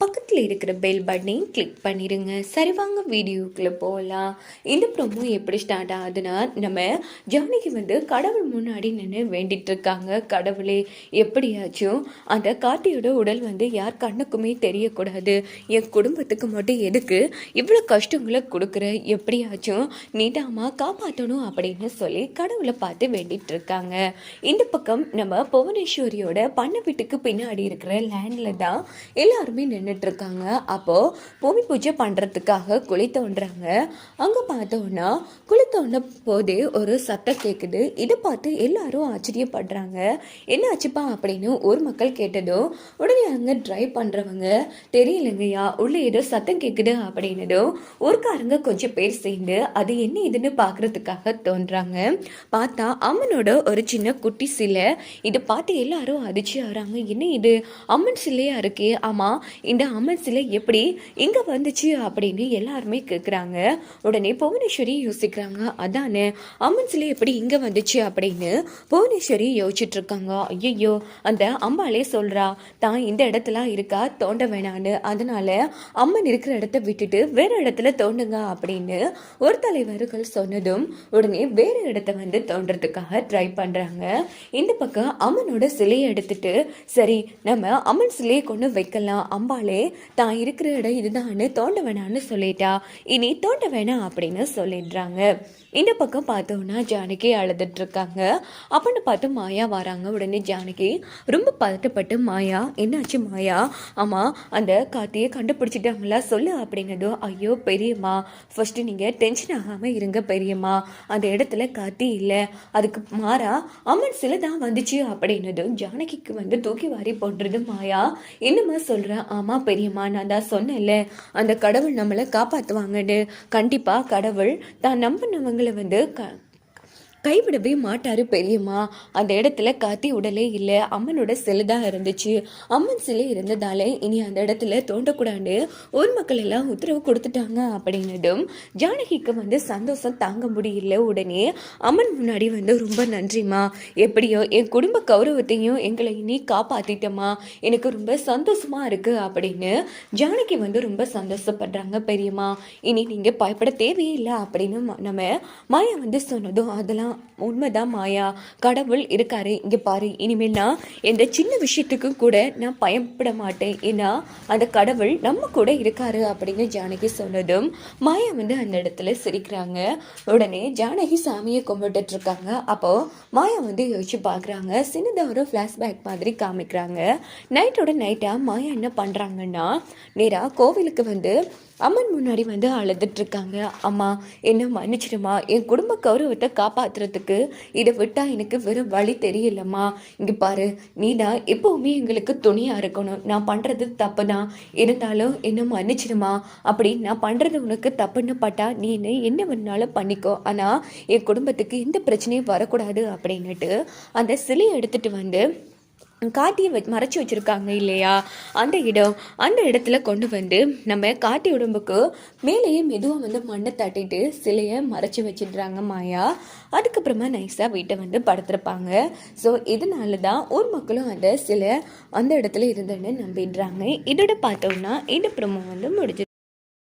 பக்கத்தில் இருக்கிற பெல் பட்டனையும் கிளிக் பண்ணிடுங்க சரி வாங்க வீடியோக்குள்ளே போகலாம் இந்த ப்ரோமோ எப்படி ஸ்டார்ட் ஆகுதுன்னா நம்ம ஜானகி வந்து கடவுள் முன்னாடி நின்று வேண்டிட்டு இருக்காங்க. கடவுளே எப்படியாச்சும் அந்த காட்டியோட உடல் வந்து யார் கண்ணுக்குமே தெரியக்கூடாது. என் குடும்பத்துக்கு மட்டும் எதுக்கு இவ்வளோ கஷ்டங்களை கொடுக்குற? எப்படியாச்சும் நீட்டாமா காப்பாற்றணும் அப்படின்னு சொல்லி கடவுளை பார்த்து வேண்டிட்டு இருக்காங்க. இந்த பக்கம் நம்ம புவனேஸ்வரியோட பண்ண வீட்டுக்கு பின்னாடி இருக்கிற லேண்டில் தான் எல்லாருமே நின்று இருக்காங்க அப்போது பூமி பூஜை பண்ணுறதுக்காக குழி தோன்றாங்க அங்கே பார்த்தோன்னா குழி தோண்ட போதே ஒரு சத்தம் கேட்குது இதை பார்த்து எல்லாரும் ஆச்சரியப்படுறாங்க. என்ன ஆச்சுப்பா அப்படின்னு ஊர் மக்கள் கேட்டதும் உடனே அங்கே ட்ரைவ் பண்ணுறவங்க தெரியலங்கய்யா உள்ளே ஏதோ சத்தம் கேட்குது அப்படின்னதும் ஊர்க்காரங்க கொஞ்சம் பேர் சேர்ந்து அது என்ன இதுன்னு பார்க்கறதுக்காக தோன்றாங்க. பார்த்தா அம்மனோட ஒரு சின்ன குட்டி சிலை. இதை பார்த்து எல்லாரும் அதிர்ச்சி ஆகிறாங்க என்ன இது? அம்மன் சிலையாக இருக்கே? ஆமாம் இந்த இந்த அம்மன் சிலை எப்படி இங்கே வந்துச்சு அப்படின்னு எல்லாருமே கேட்குறாங்க உடனே புவனேஸ்வரி யோசிக்கிறாங்க. அதானே அம்மன் சிலை எப்படி இங்கே வந்துச்சு அப்படின்னு புவனேஸ்வரி யோசிச்சுட்டு இருக்காங்க ஐயோ அந்த அம்பாளே சொல்கிறா தான் இந்த இடத்துல இருக்கா? தோண்ட வேணான்னு. அதனால அம்மன் இருக்கிற இடத்த விட்டுட்டு வேற இடத்துல தோண்டுங்க அப்படின்னு ஒரு தலைவர்கள் சொன்னதும் உடனே வேற இடத்த வந்து தோன்றதுக்காக ட்ரை பண்ணுறாங்க இந்த பக்கம் அம்மனோட சிலையை எடுத்துட்டு சரி நம்ம அம்மன் சிலையை கொண்டு வைக்கலாம். அவளே தான் இருக்கிற இடம் இதுதான்னு தோண்ட வேணான்னு சொல்லிட்டா. இனி தோண்ட வேணாம் அப்படின்னு சொல்லிடுறாங்க. இந்த பக்கம் பார்த்தோன்னா ஜானகி அழுதுட்டு இருக்காங்க அப்படின்னு பார்த்து மாயா வராங்க. உடனே ஜானகி ரொம்ப பதட்டப்பட்டு மாயா என்னாச்சு மாயா? ஆமாம் அந்த காத்தியை கண்டுபிடிச்சிட்டாங்களா? சொல்லு அப்படின்னதோ ஐயோ பெரியம்மா ஃபர்ஸ்ட் நீங்கள் டென்ஷன் ஆகாமல் இருங்க பெரியம்மா. அந்த இடத்துல காத்தி இல்லை. அதுக்கு மாறா அம்மன் சிலை தான் வந்துச்சு அப்படின்னதும் ஜானகிக்கு வந்து தூக்கி வாரி போடுறது மாயா. என்னம்மா சொல்கிறேன் ஆமாம் பெரியம்மா நான் தான் சொன்னேன்ல அந்த கடவுள் நம்மளை காப்பாற்றுவாங்கன்னு கண்டிப்பாக கடவுள் தான் நம்பினவங்களை வந்து க கைவிடவே மாட்டாரு பெரியம்மா. அந்த இடத்துல காத்தி உடலே இல்லை. அம்மனோட சிலை தான் இருந்துச்சு. அம்மன் சிலை இருந்ததால இனி அந்த இடத்துல தோண்டக்கூடாது. ஊர் மக்கள் எல்லாம் உத்தரவு கொடுத்துட்டாங்க அப்படின்னதும் ஜானகிக்கு வந்து சந்தோஷம் தாங்க முடியல உடனே அம்மன் முன்னாடி வந்து ரொம்ப நன்றிம்மா. எப்படியோ என் குடும்ப கௌரவத்தையும் எங்களை இனி காப்பாத்திட்டம்மா. எனக்கு ரொம்ப சந்தோஷமா இருக்கு அப்படின்னு ஜானகி வந்து ரொம்ப சந்தோஷப்படுறாங்க பெரியம்மா. இனி நீங்க பயப்பட தேவையில்லை அப்படின்னு நம்ம மாயா வந்து சொன்னதும் அதெல்லாம் உண்மைதான் மாயா. கடவுள் இருக்காரு இங்கே பாரு. இனிமேல் நான் எந்த சின்ன விஷயத்துக்கும் கூட நான் பயப்பட மாட்டேன். ஏன்னா அந்த கடவுள் நம்ம கூட இருக்காரு அப்படின்னு ஜானகி சொன்னதும் மாயா வந்து அந்த இடத்துல சிரிக்கிறாங்க. உடனே ஜானகி சாமியை கும்பிட்டுட்டு இருக்காங்க. அப்போ மாயா வந்து யோசிச்சு பார்க்குறாங்க சின்னதாக ஒரு ஃப்ளாஷ்பேக் மாதிரி காமிக்கிறாங்க. நைட்டோட நைட்டாக மாயா என்ன பண்ணுறாங்கன்னா நேராக கோவிலுக்கு வந்து அம்மன் முன்னாடி வந்து அழுதுட்டு இருக்காங்க அம்மா என்ன மன்னிச்சிடுமா. என் குடும்ப கௌரவத்தை காப்பாற்றுறதுக்கு இதை விட்டால் எனக்கு வெறும் வழி தெரியலம்மா. இங்கே பாரு நீ தான் எப்பவுமே எங்களுக்கு துணியாக இருக்கணும். நான் பண்ணுறது தப்பு தான் இருந்தாலும் என்ன மன்னிச்சிடுமா. அப்படி நான் பண்ணுறது உனக்கு தப்புன்னு பட்டா நீ என்ன என்ன வேணாலும் பண்ணிக்கோ. ஆனால் என் குடும்பத்துக்கு எந்த பிரச்சனையும் வரக்கூடாது அப்படின்னுட்டு அந்த சிலையை எடுத்துகிட்டு வந்து காட்டியை வ மறைச்சி வச்சுருக்காங்க இல்லையா? அந்த இடம் அந்த இடத்துல கொண்டு வந்து நம்ம காட்டி உடம்புக்கு மேலேயே மெதுவாக வந்து மண்ணை தட்டிட்டு சிலையை மறைச்சி வச்சிடுறாங்க மாயா. அதுக்கப்புறமா நைஸாக வீட்டை வந்து படுத்துருப்பாங்க. ஸோ இதனால தான் ஊர் மக்களும் அந்த சிலை அந்த இடத்துல இருந்ததுன்னு நம்பிடுறாங்க. இதோட பார்த்தோம்னா இந்த ப்ரமோ வந்து முடிஞ்சு